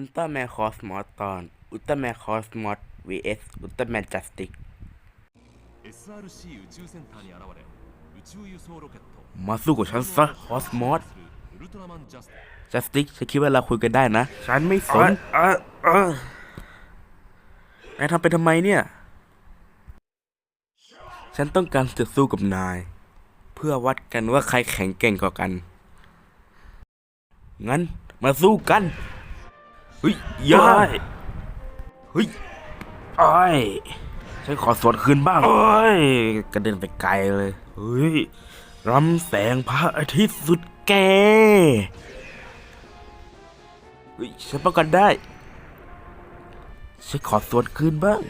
ลตร้าแมนคอสมอสตอน อุลตร้าแมนคอสมอส vs อุลตร้าแมนจัสติก SRC 宇宙センターに現れ宇宙輸送ロケット มาสู้กับฉันซะคอสมอส ウルトラマンジャスティ จัสติกฉันคิดว่าเราคุยกันได้นะ ฉันไม่สนเออเออนายทำไปทำไมเนี่ย ฉันต้องการจะสู้กับนาย เพื่อวัดกันว่าใครแข็งเก่งกว่ากัน งั้นมาสู้กัน เฮ้ยยายเฮ้ยไอ้ายฉันขอสวดคืนบ้างโอ้ยกระเด็นไปไกลเลยเฮ้ยรำแสงพระอาทิตย์สุดแก่เฮ้ยฉันป้องกันได้ฉันขอสวดคืนบ้าง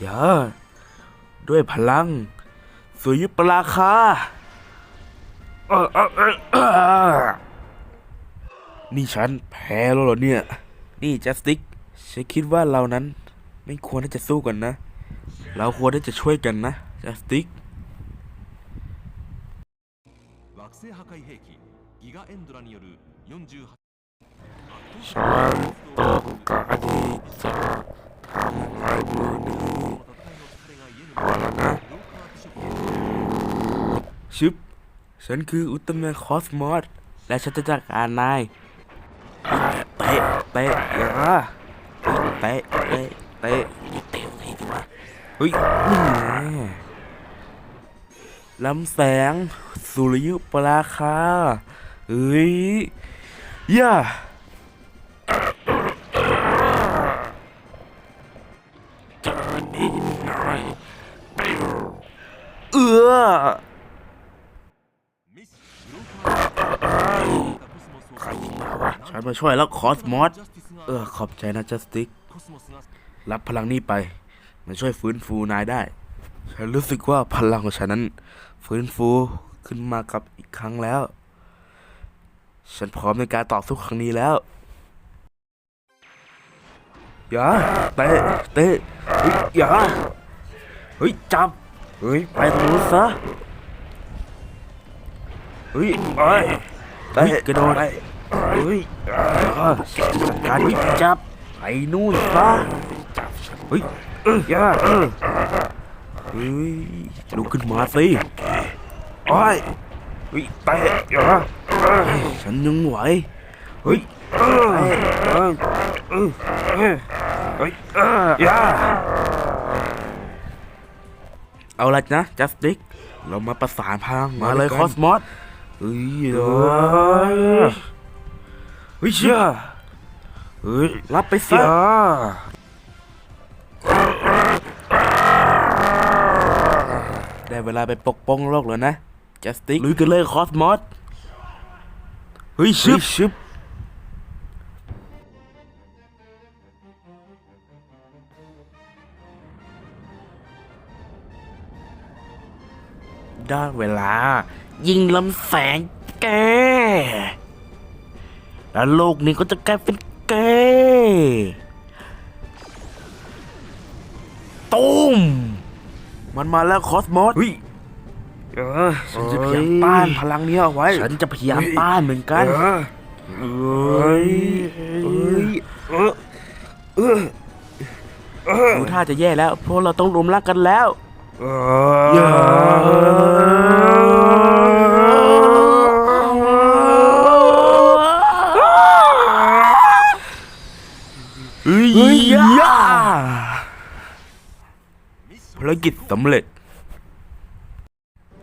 อย่าด้วยพลังสุริยุปราคาเออเออเออเออนี่ฉันแพ้แล้วเหรอเนี่ย นี่จัสติกฉันคิดว่าเรานั้น ไม่ควรที่จะสู้กันนะ เราควรที่จะช่วยกันนะจัสติกฉันต้องการที่จะทำให้เมืองนี้เอาละนะชิปฉันคืออุตมะคอสมอสและฉันจะจัดการนายะเตะอย่าเตะเตะเตะเตะให้ดีวะเฮ้ยนี่ลำแสง สุริยุปราคาเฮ้ยย่าเออ ฉันมาช่วยแล้วคอสมอสเออขอบใจนะจัสติกรับพลังนี้ไป มันช่วยฟื้นฟูนายได้ ฉันรู้สึกว่าพลังของฉันนั้น ฟื้นฟูขึ้นมากับอีกครั้งแล้ว ฉันพร้อมในการต่อสู้ครั้งนี้แล้วอย่าเตะเตะเฮ้ยอย่าเฮ้ยจับเฮ้ยไปตรงนู้นซะเฮ้ยไปเตะกระโดด เฮ้ยอ่าจัดการเฮ้จับไปนู่นซะเฮ้ยเอออย่าเออเฮ้ยลุกขึ้นมาสิโอ้ยเฮ้ยเตะอย่าฉันยังไหวเฮ้ยเออเออเฮ้ยเอออย่าเอาละนะจัสติกเรามาประสานพลังมาเลยคอสมอสเฮ้ย เอ้ยเฮ้ยเชื่อเฮ้ยรับไปเสียได้เวลาไปปกป้องโลกแล้วนะจัสติกลุยกันเลยคอสมอสเฮ้ยชึบชึบได้เวลา ยิงลำแสงแก แล้วโลกนี้ก็จะกลายเป็นแกตุ้มมันมาแล้วคอสมอสเฮ้ยเออฉันจะพยายามต้านพลังนี้เอาไว้ ฉันจะพยายามต้านเหมือนกัน เอ้ยเอ้ยเออเออดูท่าจะแย่แล้ว เพราะเราต้องรวมร่างกันแล้วอย่ เฮ้ยย่าภารกิจสำเร็จ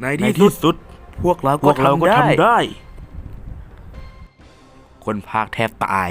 ในที่สุด พวกเราก็ทำได้คนภาคแทบตาย